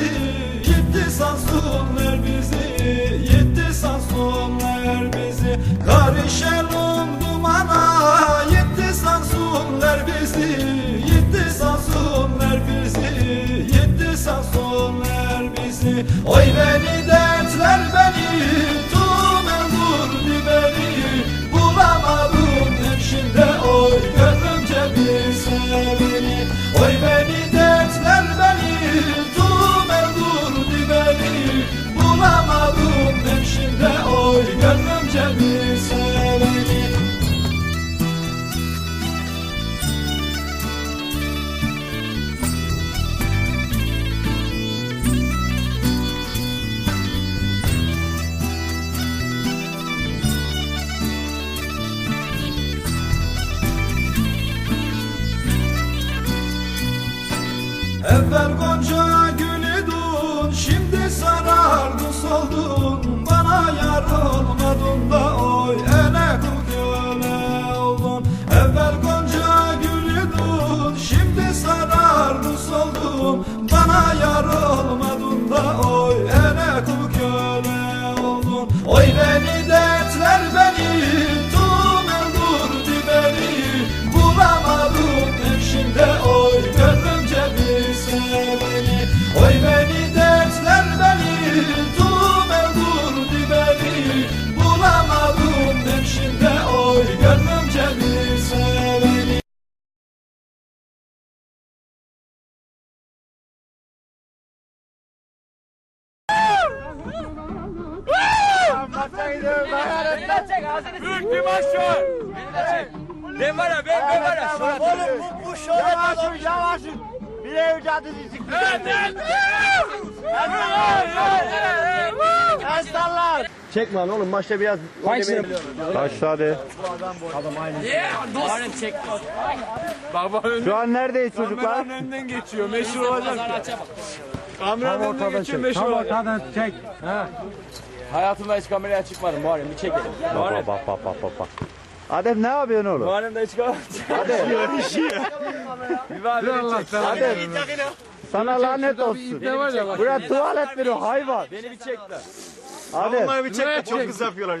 Bizi Yitti sansınlar bizi. Yitti sansınlar bizi. Karışalım dumana. Yitti sansınlar bizi. Yitti sansınlar bizi. Yitti sansınlar bizi. Oy beni dertler beni. Tum öldürdü beni. Bulamadım hemşinde Oy gönlümce bir seveni. Oy beni Evvel gonca Büyük bir maç şu an. Ben ben, an- Oğlum bu, bu şov Yavaşın yavaşın. Bir ev caddesi çıktı. Evet, evet. Ensallar. Çekme lan oğlum maçta biraz. Başladı. Baba önünden, Şu an neredeyiz çocuklar? kameranın önünden geçiyor. Meşhur olacak. Kameranın önünden geçiyor meşhur olacak. Hayatımda hiç kameraya çıkmadım Muharrem bir çekelim. Bak bak bak bak bak bak. Adem ne yapıyorsun oğlum? Muharrem de hiç kameraya Bir var bir çek. Adem sana lanet olsun. Buraya tuvalet veriyor hayvan. Beni bir çek de. Adem bir çekme çok kız yapıyorlar.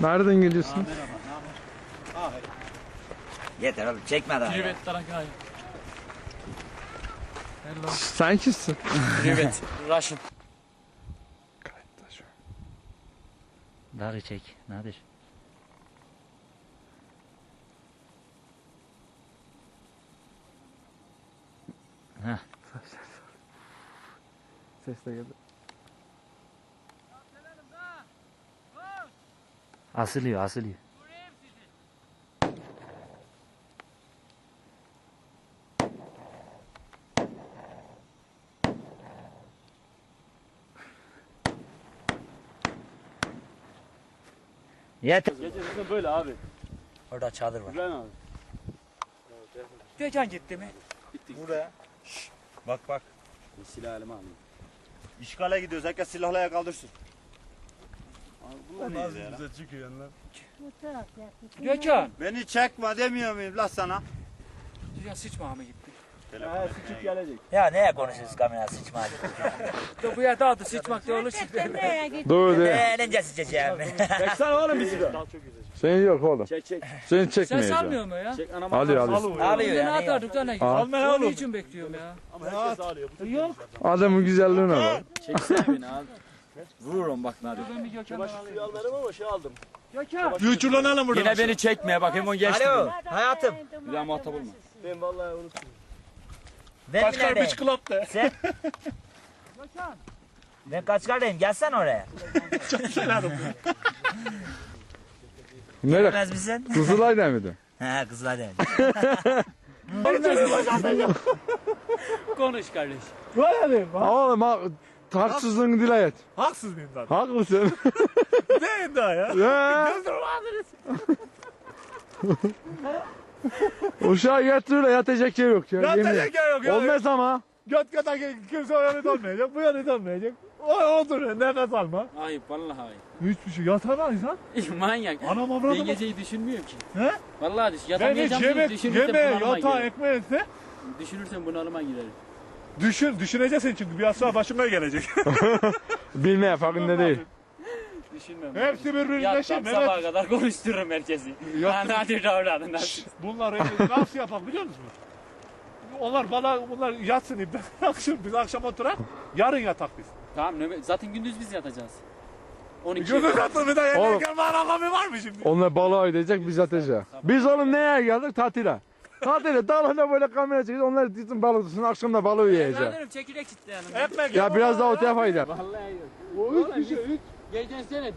Nereden geliyorsun? Yeter oğlum çekme daha. ya. Sen kimsin? Evet. Russian. Dağı çek. Nadir. Heh. Ses de geldi. Asılıyor asılıyor. Yeter. Gece zaten böyle abi. Orada çadır var. İbrahim abi. Gökhan gitti mi? Buraya. Bak bak. Silah elime alayım. İşgale gidiyoruz. Herkes silahla kaldırsın. Bunlar Nasıl ne ya? bize çıkıyor lan? Gökhan. Beni çekme demiyor muyum la sana? Ya sıçma mı gitti? He sıçıp gelecek. Ya neye konuşuyoruz kamera sıçma Ya bu yerde adı sıçmak da olur şimdi. Dur de. Eğlence sıçacağım. Çeksene oğlum bizi de. Sen yok oğlum. Çek çek. Seni Sen çekmeyeceğim. salmıyor mu ya? Çek anama. Alıyor alıyor. Alıyor Ne yani. atardık da ne? Al. Onun için bekliyorum ya. Ama herkes alıyor. Bu Yok. Adamın güzelliğine bak. Çeksene beni abi. Vururum bak bir Gökhan'dan alayım. Suyu almadım ama şey aldım. Gökhan. Yuçurlanalım burada. Yine beni çekmeye bakayım on geçti. Alo hayatım. Bir daha muhatap olma. Ben vallahi unuttum. Mi neredeyim? club de. Sen? Ben Kaçkar'dayım. Gelsen oraya. Nereye? Bilmez misin? Kızılay'da mıydı? He kızlar değil. Konuş kardeş. Oğlum ha, haksızlığını dile et. Haksız mıyım ben? Haklısın. Neyim daha ya? ya. Uşağı götürür de yatacak yer yok ya. yemin ederim. yer yok ya. Olmaz ama. Göt göt kimse o yana dönmeyecek. Bu yana dönmeyecek. O otur nefes alma. Ayıp vallahi ayıp. Hiçbir şey yatar insan. Manyak. Anam Ben avradım. geceyi düşünmüyorum ki. He? Vallahi düş. Ben hiç Yatamayacağım diye yemek, düşünürsem yemeğe, bunalıma yatağa, girerim. ekmeğe etse Düşünürsem bunalıma girerim. Düşün, düşüneceksin çünkü bir asla başıma gelecek. Bilmeye farkında değil. Düşünmem. Hepsi birbirine şey. Yatsam Mehmet, sabaha kadar konuştururum herkesi. Ha Nadir davranın Nadir. bunlar nasıl yapalım biliyor musun? Onlar bana, bunlar yatsın ibden. Akşam, biz akşam oturak, yarın yatak biz. Tamam nöbet- zaten gündüz biz yatacağız. 12. Gözü zaten bir daha Oğlum. yemeğe gelme anlamı var mı şimdi? Onlar balığa ödeyecek biz yatacağız. Biz oğlum neye geldik? Tatile. Tatile dalına böyle kamera çekeceğiz. Onlar gitsin balık tutsun. Akşam da balığı yiyeceğiz. Nadir'im çekirdek çitleyelim. Ekmek Ya biraz daha öteye fayda. Vallahi yok. O üç kişi, üç Geçen sene